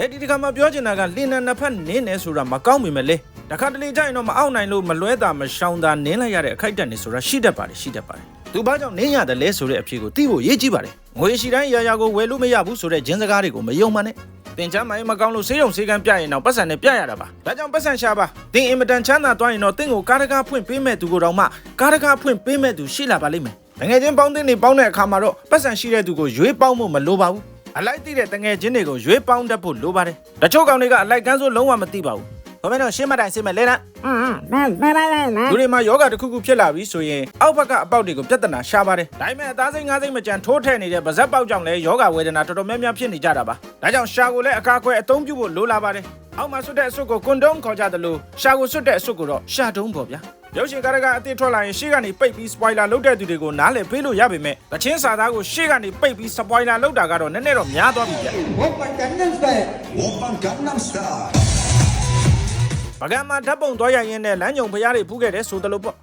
အဲ့ဒီတခါမှပြောချင်တာကလင်းနဲ့နှစ်ဖက်နင်းနေဆိုတာမကောင်းပြီမဲ့လေတခါတလေကြရင်တော့မအောင်နိုင်လို့မလွဲတာမရှောင်တာနင်းလိုက်ရတဲ့အခိုက်အတန့်နေဆိုတာရှိတတ်ပါတယ်ရှိတတ်ပါတယ်သူဘာကြောင့်နင်းရတယ်လဲဆိုတဲ့အဖြေကိုသိဖို့ရေးကြည့်ပါတယ်ငွေရှိတိုင်းရာရာကိုဝယ်လို့မရဘူးဆိုတဲ့ဂျင်းစကားတွေကိုမယုံမှနဲ့တင်ချမ်းမိုင်းမကောင်းလို့ဆေးရုံဆေးကန်းပြရင်တော့ပတ်စံနဲ့ပြရတာပါဒါကြောင့်ပတ်စံရှာပါတင်အင်မတန်ချမ်းသာသွားရင်တော့တင့်ကိုကားတကားဖွင့်ပေးမဲ့သူကိုတော့မှကားတကားဖွင့်ပေးမဲ့သူရှိလာပါလိမ့်မယ်တကယ်ချင်းပေါင်းတင်နေပေါင်းတဲ့အခါမှာတော့ပတ်စံရှိတဲ့သူကိုရွေးပေါင်းဖို့မလိုပါဘူး အလိုက်သိတဲ့တငယ်ချင်းတွေကိုရွေးပေါင်းတတ်ဖို့လိုပါတယ်တချို့ကောင်တွေကအလိုက်ကန်းဆိုလုံးဝမသိပါဘူးဘာမဲ့တော့ရှင်းမတိုင်စိတ်မဲ့လဲလားอืมဘာဘာဘာဘာဘာလူတွေမှာယောဂတစ်ခုခုဖြစ်လာပြီဆိုရင်အောက်ဘက်ကအပေါက်တွေကိုပြဿနာရှာပါတယ်ဒါပေမဲ့အသားစိတ်ငါးစိတ်မကြံထိုးထည့်နေတဲ့ဗဇက်ပေါက်ကြောင့်လည်းယောဂဝေဒနာတော်တော်များများဖြစ်နေကြတာပါဒါကြောင့်ရှာကိုလည်းအကာအကွယ်အသုံးပြုဖို့လိုလာပါတယ် အောက်မှာဆွတ်တဲ့အဆွတ်ကိုကွန်ဒုံခေါ်ကြတယ်လို့ရှာကိုဆွတ်တဲ့အဆွတ်ကိုတော့ရှာတုံးပေါ့ဗျာရုပ်ရှင်ကားကအသစ်ထွက်လာရင်ရှေ့ကနေပိတ်ပြီး spoiler လုပ်တဲ့သူတွေကိုနားလည်ပေးလို့ရပေမဲ့တချင်းစာသားကိုရှေ့ကနေပိတ်ပြီး spoiler လုပ်တာကတော့နည်းနည်းတော့များသွားပြီဗျ Open Gangnam Style. Oppan Gangnam Style. ပကံမှာဓာတ်ပုံသွားရရင်နဲ့လမ်းကြုံဖရားတွေဖူးခဲ့တဲ့ဆိုတယ်လို့ပေါ့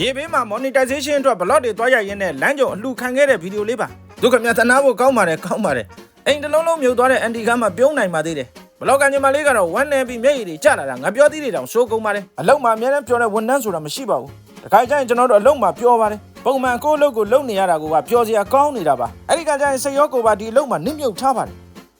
ရေဘေးမှာ monetization အတွက် blog တွေသွားရရင်နဲ့လမ်းကြုံအလှခံခဲ့တဲ့ဗီဒီယိုလေးပါဒုက္ခမြတ်သနာဖို့ကောင်းပါတယ်ကောင်းပါတယ်အိမ်တစ်လုံးလုံးမြုပ်သွားတဲ့အန်တီကမှပြုံးနိုင်ပါသေးတယ် ဘလော့ကန်ညီမလေးကတော့ဝမ်းနေပြီးမျက်ရည်တွေကျလာတာငါပြောသေးတယ်တောင်စိုးကုန်ပါတယ်အလုံးမှာအများနဲ့ပြောတဲ့ဝန်ထမ်းဆိုတာမရှိပါဘူးတခါကျရင်ကျွန်တော်တို့အလုံးမှာပြောပါတယ်ပုံမှန်ကိုယ့်အလုပ်ကိုလုပ်နေရတာကပြောစရာကောင်းနေတာပါအဲ့ဒီကကျရင်စိတ်ရောကိုယ်ပါဒီအလုံးမှာနစ်မြုပ်ထားပါတယ်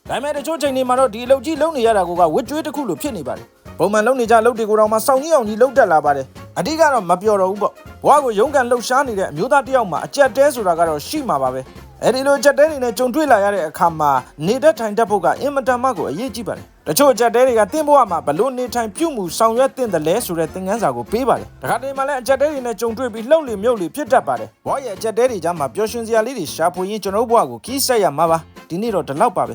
ဒါပေမဲ့တချို့ချိန်တွေမှာတော့ဒီအလုပ်ကြီးလုပ်နေရတာကဝစ်ကြွေးတစ်ခုလိုဖြစ်နေပါတယ်ပုံမှန်လုပ်နေကြအလုပ်တွေကိုတော့မှစောင့်ကြီးအောင်ကြီးလုပ်တက်လာပါတယ်အဓိကတော့မပြောတော့ဘူးပေါ့ဘဝကိုရုန်းကန်လှုပ်ရှားနေတဲ့အမျိုးသားတစ်ယောက်မှာအကြက်တဲဆိုတာကတော့ရှိမှာပါပဲ အဲဒီလိုအကြက်တဲတွေနဲ့ကြုံတွေ့လာရတဲ့အခါမှာနေတတ်ထိုင်တတ်ဖို့ကအင်မတန်မှကိုအရေးကြီးပါတယ်တချို့အကြက်တဲတွေကတင်းဘဝမှာဘလို့နေထိုင်ပြုမှုဆောင်ရွက်တင်တယ်လဲဆိုတဲ့သင်ခန်းစာကိုပေးပါတယ်တခါတည်းမှာလည်းအကြက်တဲတွေနဲ့ကြုံတွေ့ပြီးလှုပ်လေမြုပ်လေဖြစ်တတ်ပါတယ်ဘဝရဲ့အကြက်တဲတွေကြားမှာပျော်ရွှင်စရာလေးတွေရှာဖွေရင်းကျွန်တော်တို့ဘဝကိုခီးဆက်ရမှာပါဒီနေ့တော့ဒီလောက်ပါပဲ